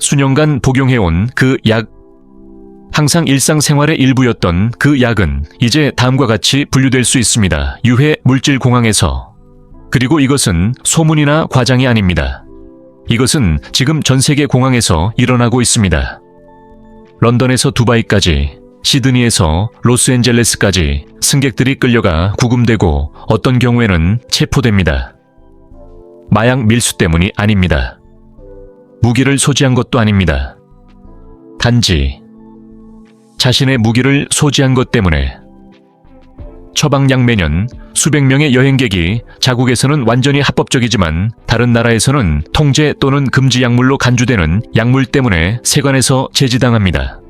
수년간 복용해온 그 약, 항상 일상생활의 일부였던 그 약은 이제 다음과 같이 분류될 수 있습니다. 유해 물질 공항에서. 그리고 이것은 소문이나 과장이 아닙니다. 이것은 지금 전 세계 공항에서 일어나고 있습니다. 런던에서 두바이까지, 시드니에서 로스앤젤레스까지 승객들이 끌려가 구금되고 어떤 경우에는 체포됩니다. 마약 밀수 때문이 아닙니다. 무기를 소지한 것도 아닙니다. 단지 자신의 무기를 소지한 것 때문에 처방약 매년 수백 명의 여행객이 자국에서는 완전히 합법적이지만 다른 나라에서는 통제 또는 금지 약물로 간주되는 약물 때문에 세관에서 제지당합니다.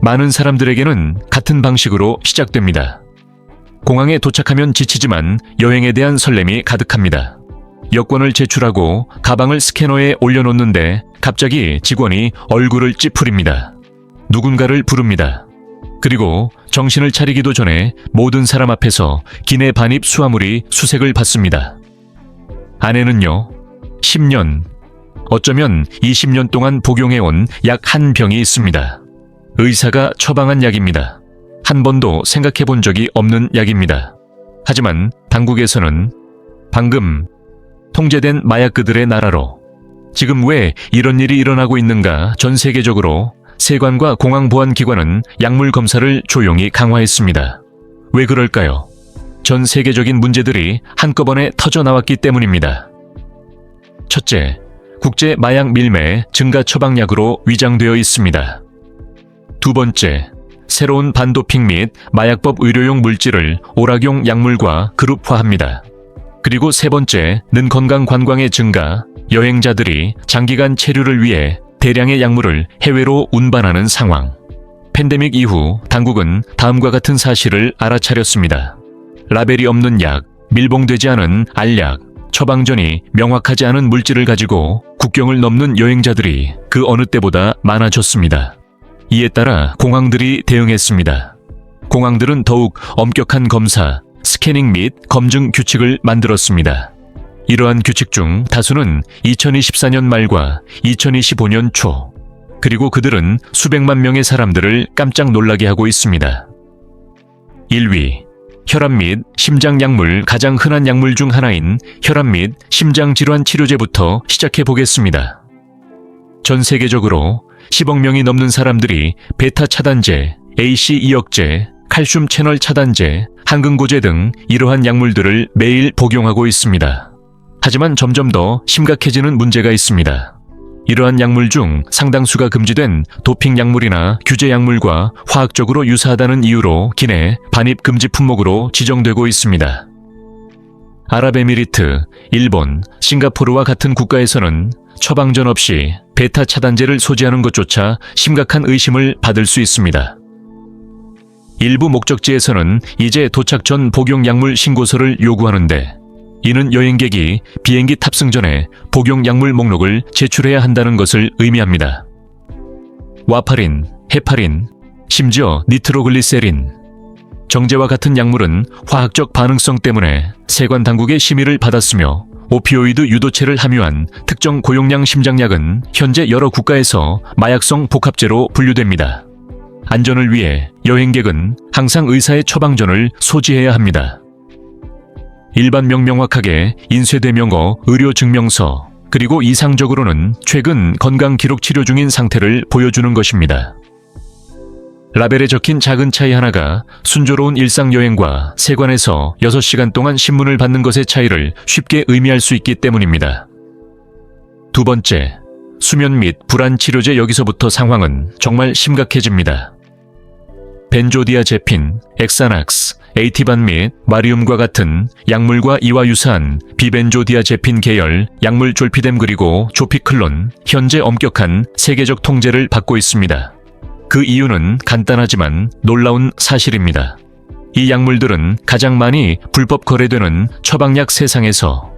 많은 사람들에게는 같은 방식으로 시작됩니다. 공항에 도착하면 지치지만 여행에 대한 설렘이 가득합니다. 여권을 제출하고 가방을 스캐너에 올려놓는데 갑자기 직원이 얼굴을 찌푸립니다. 누군가를 부릅니다. 그리고 정신을 차리기도 전에 모든 사람 앞에서 기내 반입 수화물이 수색을 받습니다. 안에는요, 10년, 어쩌면 20년 동안 복용해온 약 한 병이 있습니다. 의사가 처방한 약입니다. 한 번도 생각해 본 적이 없는 약입니다. 하지만 당국에서는 방금 통제된 마약 그들의 나라로 지금 왜 이런 일이 일어나고 있는가 전 세계적으로 세관과 공항보안기관은 약물 검사를 조용히 강화했습니다. 왜 그럴까요? 전 세계적인 문제들이 한꺼번에 터져 나왔기 때문입니다. 첫째, 국제 마약 밀매 증가 처방약으로 위장되어 있습니다. 두 번째, 새로운 반도핑 및 마약법 의료용 물질을 오락용 약물과 그룹화합니다. 그리고 세 번째는 건강 관광의 증가, 여행자들이 장기간 체류를 위해 대량의 약물을 해외로 운반하는 상황. 팬데믹 이후 당국은 다음과 같은 사실을 알아차렸습니다. 라벨이 없는 약, 밀봉되지 않은 알약, 처방전이 명확하지 않은 물질을 가지고 국경을 넘는 여행자들이 그 어느 때보다 많아졌습니다. 이에 따라 공항들이 대응했습니다. 공항들은 더욱 엄격한 검사, 스캐닝 및 검증 규칙을 만들었습니다. 이러한 규칙 중 다수는 2024년 말과 2025년 초, 그리고 그들은 수백만 명의 사람들을 깜짝 놀라게 하고 있습니다. 1위. 혈압 및 심장 약물 가장 흔한 약물 중 하나인 혈압 및 심장 질환 치료제부터 시작해 보겠습니다. 전 세계적으로 10억 명이 넘는 사람들이 베타 차단제, AC 이역제, 칼슘 채널 차단제, 항근고제 등 이러한 약물들을 매일 복용하고 있습니다. 하지만 점점 더 심각해지는 문제가 있습니다. 이러한 약물 중 상당수가 금지된 도핑 약물이나 규제 약물과 화학적으로 유사하다는 이유로 기내 반입 금지 품목으로 지정되고 있습니다. 아랍에미리트, 일본, 싱가포르와 같은 국가에서는 처방전 없이 베타 차단제를 소지하는 것조차 심각한 의심을 받을 수 있습니다. 일부 목적지에서는 이제 도착 전 복용 약물 신고서를 요구하는데 이는 여행객이 비행기 탑승 전에 복용 약물 목록을 제출해야 한다는 것을 의미합니다. 와파린, 헤파린, 심지어 니트로글리세린, 정제와 같은 약물은 화학적 반응성 때문에 세관 당국의 심의를 받았으며 오피오이드 유도체를 함유한 특정 고용량 심장약은 현재 여러 국가에서 마약성 복합제로 분류됩니다. 안전을 위해 여행객은 항상 의사의 처방전을 소지해야 합니다. 일반명 명확하게 인쇄대명어, 의료증명서, 그리고 이상적으로는 최근 건강 기록 치료 중인 상태를 보여주는 것입니다. 라벨에 적힌 작은 차이 하나가 순조로운 일상 여행과 세관에서 6시간 동안 신문을 받는 것의 차이를 쉽게 의미할 수 있기 때문입니다. 두 번째, 수면 및 불안 치료제 여기서부터 상황은 정말 심각해집니다. 벤조디아제핀, 엑사낙스, 에이티반 및 마리움과 같은 약물과 이와 유사한 비벤조디아제핀 계열 약물 졸피뎀 그리고 조피클론 현재 엄격한 세계적 통제를 받고 있습니다. 그 이유는 간단하지만 놀라운 사실입니다. 이 약물들은 가장 많이 불법 거래되는 처방약 세상에서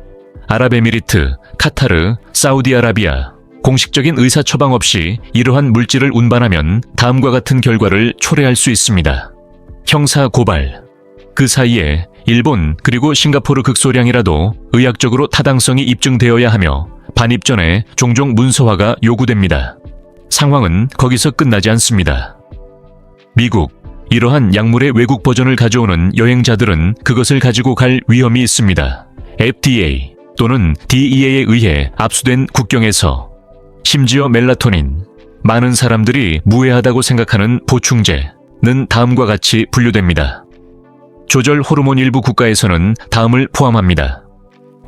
아랍에미리트, 카타르, 사우디아라비아, 공식적인 의사 처방 없이 이러한 물질을 운반하면 다음과 같은 결과를 초래할 수 있습니다. 형사 고발. 그 사이에 일본 그리고 싱가포르 극소량이라도 의학적으로 타당성이 입증되어야 하며 반입 전에 종종 문서화가 요구됩니다. 상황은 거기서 끝나지 않습니다. 미국, 이러한 약물의 외국 버전을 가져오는 여행자들은 그것을 가지고 갈 위험이 있습니다. FDA 또는 DEA에 의해 압수된 국경에서 심지어 멜라토닌, 많은 사람들이 무해하다고 생각하는 보충제는 다음과 같이 분류됩니다. 조절 호르몬 일부 국가에서는 다음을 포함합니다.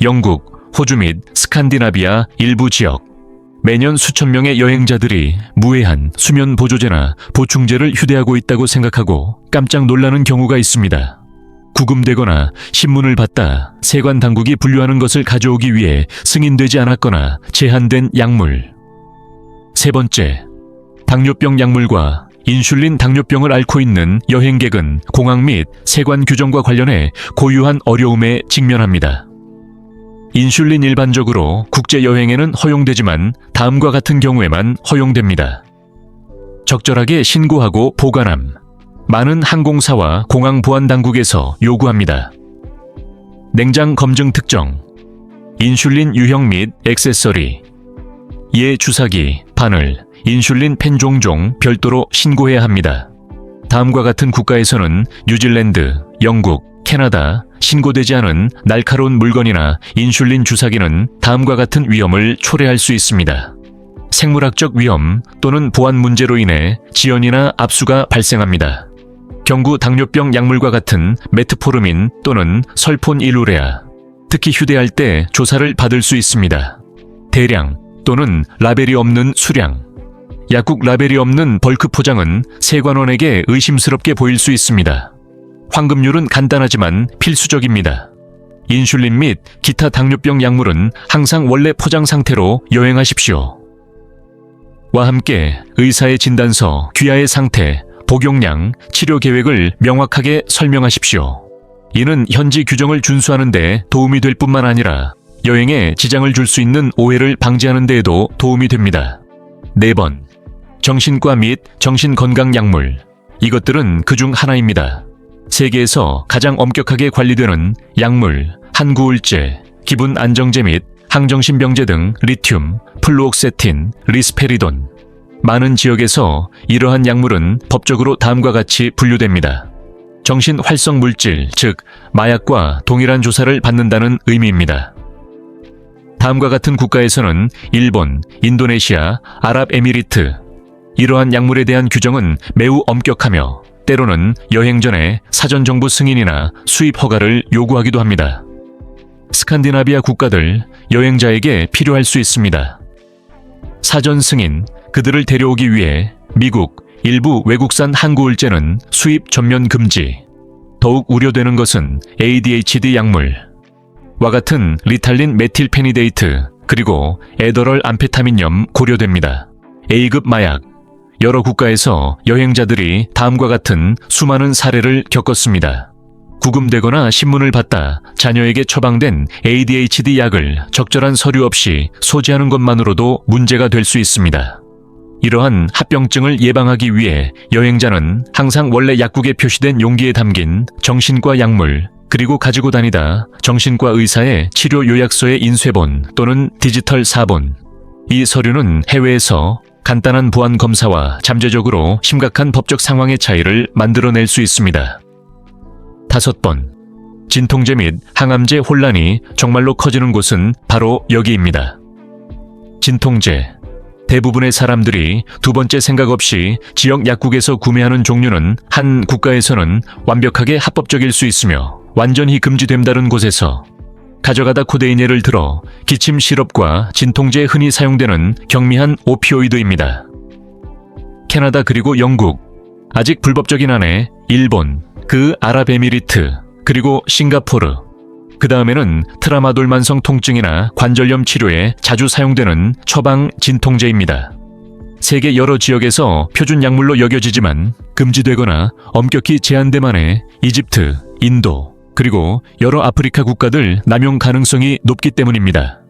영국, 호주 및 스칸디나비아 일부 지역. 매년 수천 명의 여행자들이 무해한 수면 보조제나 보충제를 휴대하고 있다고 생각하고 깜짝 놀라는 경우가 있습니다. 구금되거나 신문을 받다 세관 당국이 분류하는 것을 가져오기 위해 승인되지 않았거나 제한된 약물. 세 번째, 당뇨병 약물과 인슐린 당뇨병을 앓고 있는 여행객은 공항 및 세관 규정과 관련해 고유한 어려움에 직면합니다. 인슐린 일반적으로 국제 여행에는 허용되지만 다음과 같은 경우에만 허용됩니다. 적절하게 신고하고 보관함. 많은 항공사와 공항 보안 당국에서 요구합니다. 냉장 검증 특정. 인슐린 유형 및 액세서리. 예 주사기, 바늘, 인슐린 펜 종종 별도로 신고해야 합니다. 다음과 같은 국가에서는 뉴질랜드, 영국, 캐나다, 신고되지 않은 날카로운 물건이나 인슐린 주사기는 다음과 같은 위험을 초래할 수 있습니다. 생물학적 위험 또는 보안 문제로 인해 지연이나 압수가 발생합니다. 경구 당뇨병 약물과 같은 메트포르민 또는 설폰 일루레아, 특히 휴대할 때 조사를 받을 수 있습니다. 대량 또는 라벨이 없는 수량, 약국 라벨이 없는 벌크 포장은 세관원에게 의심스럽게 보일 수 있습니다. 황금률은 간단하지만 필수적입니다. 인슐린 및 기타 당뇨병 약물은 항상 원래 포장 상태로 여행하십시오. 와 함께 의사의 진단서, 귀하의 상태, 복용량, 치료 계획을 명확하게 설명하십시오. 이는 현지 규정을 준수하는 데 도움이 될 뿐만 아니라 여행에 지장을 줄 수 있는 오해를 방지하는 데에도 도움이 됩니다. 4번. 정신과 및 정신건강 약물. 이것들은 그 중 하나입니다. 세계에서 가장 엄격하게 관리되는 약물, 한구울제, 기분 안정제 및 항정신병제 등 리튬, 플루옥세틴, 리스페리돈. 많은 지역에서 이러한 약물은 법적으로 다음과 같이 분류됩니다. 정신 활성 물질, 즉 마약과 동일한 조사를 받는다는 의미입니다. 다음과 같은 국가에서는 일본, 인도네시아, 아랍에미리트 이러한 약물에 대한 규정은 매우 엄격하며 때로는 여행 전에 사전 정보 승인이나 수입 허가를 요구하기도 합니다. 스칸디나비아 국가들 여행자에게 필요할 수 있습니다. 사전 승인, 그들을 데려오기 위해 미국 일부 외국산 항구울제는 수입 전면 금지. 더욱 우려되는 것은 ADHD 약물. 와 같은 리탈린 메틸페니데이트 그리고 에더럴 암페타민염 고려됩니다. A급 마약. 여러 국가에서 여행자들이 다음과 같은 수많은 사례를 겪었습니다. 구금되거나 신문을 받다 자녀에게 처방된 ADHD 약을 적절한 서류 없이 소지하는 것만으로도 문제가 될 수 있습니다. 이러한 합병증을 예방하기 위해 여행자는 항상 원래 약국에 표시된 용기에 담긴 정신과 약물, 그리고 가지고 다니다 정신과 의사의 치료 요약서의 인쇄본 또는 디지털 사본. 이 서류는 해외에서 간단한 보안 검사와 잠재적으로 심각한 법적 상황의 차이를 만들어낼 수 있습니다. 다섯 번. 진통제 및 항암제 혼란이 정말로 커지는 곳은 바로 여기입니다. 진통제. 대부분의 사람들이 두 번째 생각 없이 지역 약국에서 구매하는 종류는 한 국가에서는 완벽하게 합법적일 수 있으며 완전히 금지됨다른 곳에서 가져가다 코데인 예를 들어 기침 시럽과 진통제에 흔히 사용되는 경미한 오피오이드입니다. 캐나다 그리고 영국, 아직 불법적인 안에 일본, 그 아랍에미리트, 그리고 싱가포르, 그 다음에는 트라마돌 만성 통증이나 관절염 치료에 자주 사용되는 처방 진통제입니다. 세계 여러 지역에서 표준 약물로 여겨지지만 금지되거나 엄격히 제한됨 안에 이집트, 인도, 그리고 여러 아프리카 국가들 남용 가능성이 높기 때문입니다.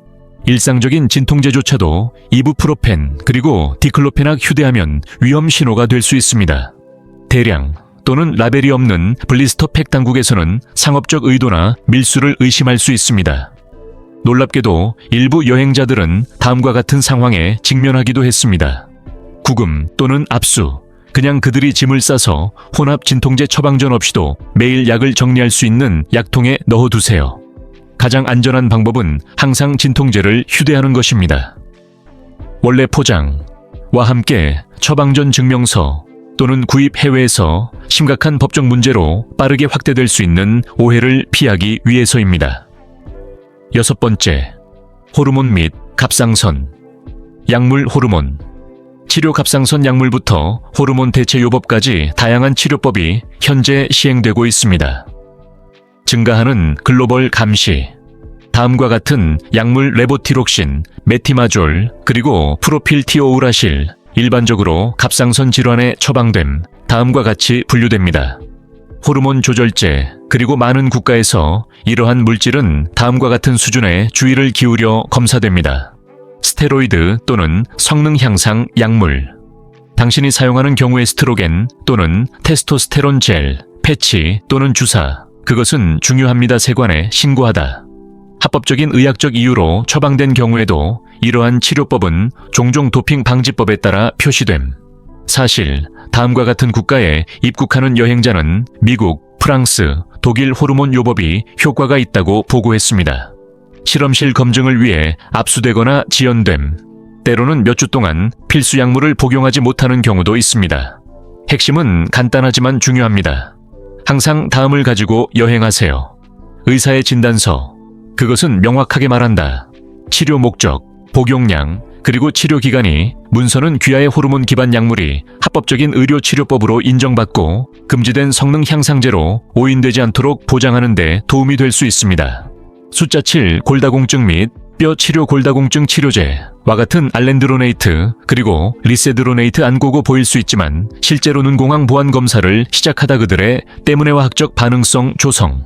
일상적인 진통제조차도 이부프로펜 그리고 디클로페낙 휴대하면 위험 신호가 될 수 있습니다. 대량 또는 라벨이 없는 블리스터 팩 당국에서는 상업적 의도나 밀수를 의심할 수 있습니다. 놀랍게도 일부 여행자들은 다음과 같은 상황에 직면하기도 했습니다. 구금 또는 압수, 그냥 그들이 짐을 싸서 혼합 진통제 처방전 없이도 매일 약을 정리할 수 있는 약통에 넣어두세요. 가장 안전한 방법은 항상 진통제를 휴대하는 것입니다. 원래 포장과 함께 처방전 증명서 또는 구입 해외에서 심각한 법적 문제로 빠르게 확대될 수 있는 오해를 피하기 위해서입니다. 여섯 번째, 호르몬 및 갑상선. 약물 호르몬. 치료 갑상선 약물부터 호르몬 대체 요법까지 다양한 치료법이 현재 시행되고 있습니다. 증가하는 글로벌 감시. 다음과 같은 약물 레보티록신, 메티마졸, 그리고 프로필티오우라실, 일반적으로 갑상선 질환에 처방됨, 다음과 같이 분류됩니다. 호르몬 조절제, 그리고 많은 국가에서 이러한 물질은 다음과 같은 수준의 주의를 기울여 검사됩니다. 스테로이드 또는 성능 향상 약물. 당신이 사용하는 경우의 스트로겐 또는 테스토스테론 젤, 패치 또는 주사. 그것은 중요합니다. 세관에 신고하다. 합법적인 의학적 이유로 처방된 경우에도 이러한 치료법은 종종 도핑 방지법에 따라 표시됨. 사실 다음과 같은 국가에 입국하는 여행자는 미국, 프랑스, 독일 호르몬 요법이 효과가 있다고 보고했습니다. 실험실 검증을 위해 압수되거나 지연됨. 때로는 몇 주 동안 필수 약물을 복용하지 못하는 경우도 있습니다. 핵심은 간단하지만 중요합니다. 항상 다음을 가지고 여행하세요. 의사의 진단서. 그것은 명확하게 말한다. 치료 목적, 복용량, 그리고 치료 기간이 문서는 귀하의 호르몬 기반 약물이 합법적인 의료 치료법으로 인정받고 금지된 성능 향상제로 오인되지 않도록 보장하는 데 도움이 될 수 있습니다. 숫자 7 골다공증 및 뼈 치료 골다공증 치료제와 같은 알렌드로네이트 그리고 리세드로네이트 안 고고 보일 수 있지만 실제로는 공항 보안 검사를 시작하다 그들의 때문에와 학적 반응성 조성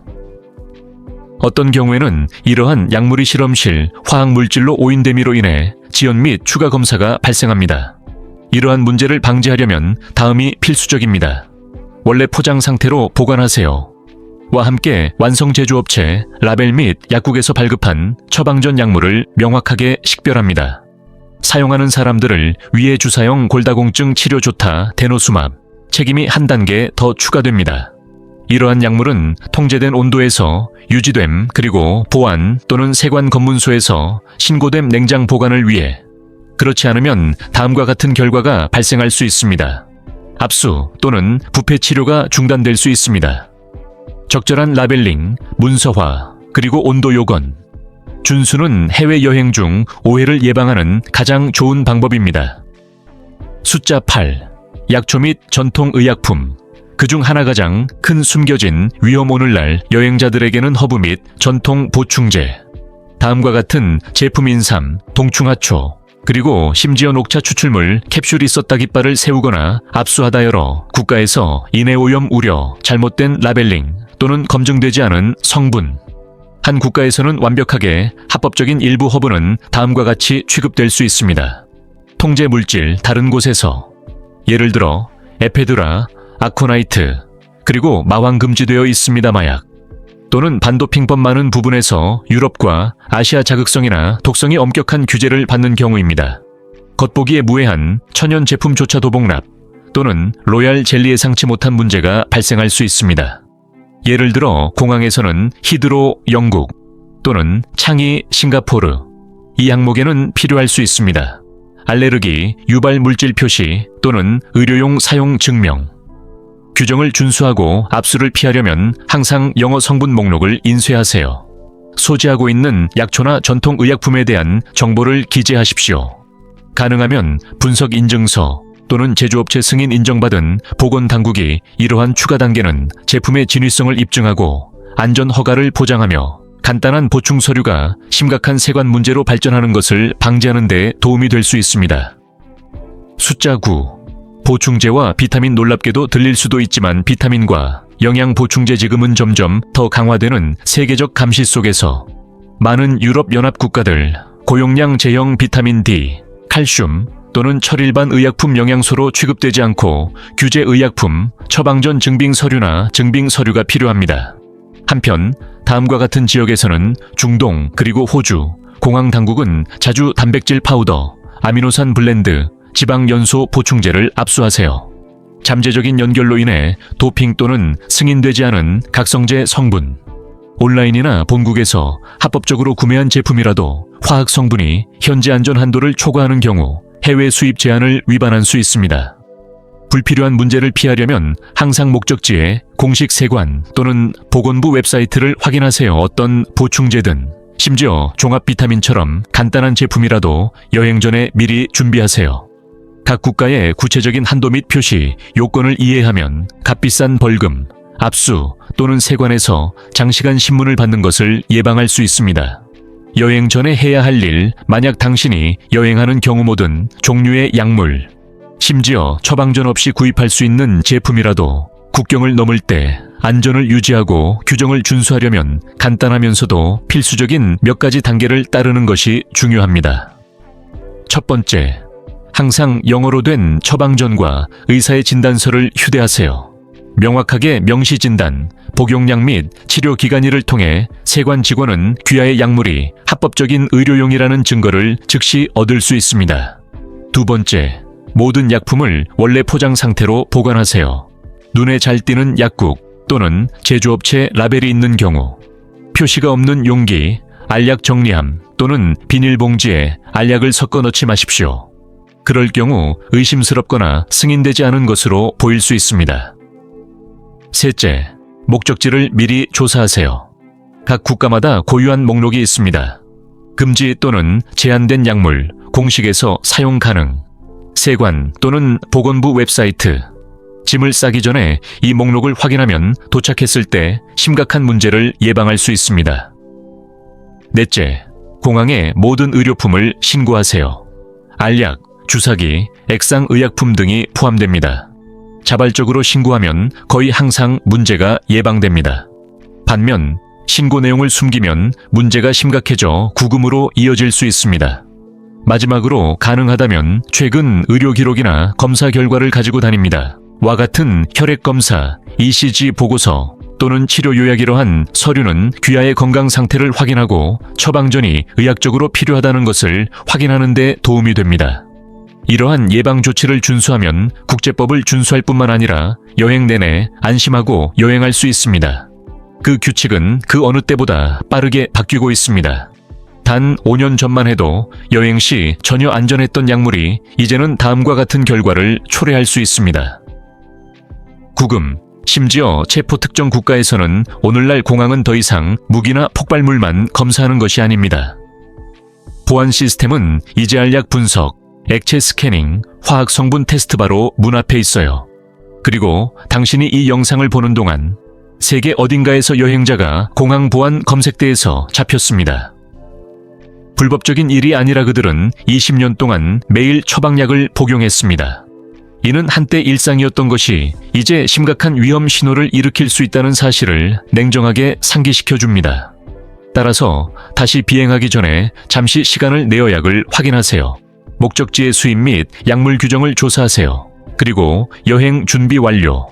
어떤 경우에는 이러한 약물이 실험실 화학 물질로 오인됨으로 인해 지연 및 추가 검사가 발생합니다. 이러한 문제를 방지하려면 다음이 필수적입니다. 원래 포장 상태로 보관하세요. 와 함께 완성 제조업체, 라벨 및 약국에서 발급한 처방전 약물을 명확하게 식별합니다. 사용하는 사람들을 위해 주사용 골다공증 치료 좋다 데노수맙 책임이 한 단계 더 추가됩니다. 이러한 약물은 통제된 온도에서 유지됨 그리고 보안 또는 세관 검문소에서 신고됨 냉장 보관을 위해 그렇지 않으면 다음과 같은 결과가 발생할 수 있습니다. 압수 또는 부패 치료가 중단될 수 있습니다. 적절한 라벨링, 문서화, 그리고 온도 요건. 준수는 해외 여행 중 오해를 예방하는 가장 좋은 방법입니다. 숫자 8. 약초 및 전통 의약품. 그중 하나 가장 큰 숨겨진 위험 오늘날 여행자들에게는 허브 및 전통 보충제. 다음과 같은 제품 인삼, 동충하초, 그리고 심지어 녹차 추출물 캡슐이 썼다 깃발을 세우거나 압수하다 열어 국가에서 인해 오염 우려, 잘못된 라벨링 또는 검증되지 않은 성분. 한 국가에서는 완벽하게 합법적인 일부 허브는 다음과 같이 취급될 수 있습니다. 통제 물질 다른 곳에서 예를 들어 에페드라, 아코나이트, 그리고 마왕 금지되어 있습니다 마약. 또는 반도핑법 많은 부분에서 유럽과 아시아 자극성이나 독성이 엄격한 규제를 받는 경우입니다. 겉보기에 무해한 천연 제품조차도 복납 또는 로얄 젤리 예상치 못한 문제가 발생할 수 있습니다. 예를 들어 공항에서는 히드로 영국 또는 창이 싱가포르 이 항목에는 필요할 수 있습니다. 알레르기, 유발 물질 표시 또는 의료용 사용 증명 규정을 준수하고 압수를 피하려면 항상 영어 성분 목록을 인쇄하세요. 소지하고 있는 약초나 전통 의약품에 대한 정보를 기재하십시오. 가능하면 분석 인증서 또는 제조업체 승인 인정받은 보건당국이 이러한 추가 단계는 제품의 진위성을 입증하고 안전 허가를 보장하며 간단한 보충 서류가 심각한 세관 문제로 발전하는 것을 방지하는 데 도움이 될 수 있습니다. 숫자 9. 보충제와 비타민 놀랍게도 들릴 수도 있지만 비타민과 영양 보충제 지금은 점점 더 강화되는 세계적 감시 속에서 많은 유럽 연합 국가들 고용량 제형 비타민 D, 칼슘, 또는 철일반 의약품 영양소로 취급되지 않고 규제 의약품, 처방전 증빙 서류나 증빙 서류가 필요합니다. 한편 다음과 같은 지역에서는 중동 그리고 호주, 공항 당국은 자주 단백질 파우더, 아미노산 블렌드, 지방 연소 보충제를 압수하세요. 잠재적인 연결로 인해 도핑 또는 승인되지 않은 각성제 성분, 온라인이나 본국에서 합법적으로 구매한 제품이라도 화학 성분이 현재 안전 한도를 초과하는 경우 해외 수입 제한을 위반할 수 있습니다. 불필요한 문제를 피하려면 항상 목적지에 공식 세관 또는 보건부 웹사이트를 확인하세요. 어떤 보충제든 심지어 종합 비타민처럼 간단한 제품이라도 여행 전에 미리 준비하세요. 각 국가의 구체적인 한도 및 표시, 요건을 이해하면 값비싼 벌금, 압수 또는 세관에서 장시간 신문을 받는 것을 예방할 수 있습니다. 여행 전에 해야 할 일, 만약 당신이 여행하는 경우 모든 종류의 약물, 심지어 처방전 없이 구입할 수 있는 제품이라도 국경을 넘을 때 안전을 유지하고 규정을 준수하려면 간단하면서도 필수적인 몇 가지 단계를 따르는 것이 중요합니다. 첫 번째, 항상 영어로 된 처방전과 의사의 진단서를 휴대하세요. 명확하게 명시 진단, 복용량 및 치료 기간일을 통해 세관 직원은 귀하의 약물이 합법적인 의료용이라는 증거를 즉시 얻을 수 있습니다. 두 번째, 모든 약품을 원래 포장 상태로 보관하세요. 눈에 잘 띄는 약국 또는 제조업체 라벨이 있는 경우, 표시가 없는 용기, 알약 정리함 또는 비닐봉지에 알약을 섞어 넣지 마십시오. 그럴 경우 의심스럽거나 승인되지 않은 것으로 보일 수 있습니다. 셋째, 목적지를 미리 조사하세요. 각 국가마다 고유한 목록이 있습니다. 금지 또는 제한된 약물, 공식에서 사용 가능, 세관 또는 보건부 웹사이트. 짐을 싸기 전에 이 목록을 확인하면 도착했을 때 심각한 문제를 예방할 수 있습니다. 넷째, 공항에 모든 의료품을 신고하세요. 알약, 주사기, 액상 의약품 등이 포함됩니다. 자발적으로 신고하면 거의 항상 문제가 예방됩니다. 반면 신고 내용을 숨기면 문제가 심각해져 구금으로 이어질 수 있습니다. 마지막으로 가능하다면 최근 의료 기록이나 검사 결과를 가지고 다닙니다. 와 같은 혈액 검사, ECG 보고서 또는 치료 요약 이러한 서류는 귀하의 건강 상태를 확인하고 처방전이 의학적으로 필요하다는 것을 확인하는 데 도움이 됩니다. 이러한 예방 조치를 준수하면 국제법을 준수할 뿐만 아니라 여행 내내 안심하고 여행할 수 있습니다. 그 규칙은 그 어느 때보다 빠르게 바뀌고 있습니다. 단 5년 전만 해도 여행 시 전혀 안전했던 약물이 이제는 다음과 같은 결과를 초래할 수 있습니다. 구금, 심지어 체포 특정 국가에서는 오늘날 공항은 더 이상 무기나 폭발물만 검사하는 것이 아닙니다. 보안 시스템은 이제 알약 분석, 액체 스캐닝, 화학 성분 테스트 바로 문 앞에 있어요. 그리고 당신이 이 영상을 보는 동안 세계 어딘가에서 여행자가 공항 보안 검색대에서 잡혔습니다. 불법적인 일이 아니라 그들은 20년 동안 매일 처방약을 복용했습니다. 이는 한때 일상이었던 것이 이제 심각한 위험 신호를 일으킬 수 있다는 사실을 냉정하게 상기시켜 줍니다. 따라서 다시 비행하기 전에 잠시 시간을 내어 약을 확인하세요. 목적지의 수입 및 약물 규정을 조사하세요. 그리고 여행 준비 완료.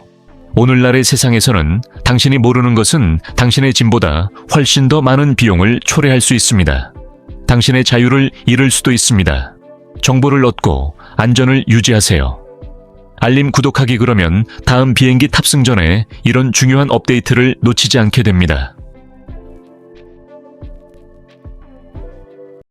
오늘날의 세상에서는 당신이 모르는 것은 당신의 짐보다 훨씬 더 많은 비용을 초래할 수 있습니다. 당신의 자유를 잃을 수도 있습니다. 정보를 얻고 안전을 유지하세요. 알림 구독하기 그러면 다음 비행기 탑승 전에 이런 중요한 업데이트를 놓치지 않게 됩니다.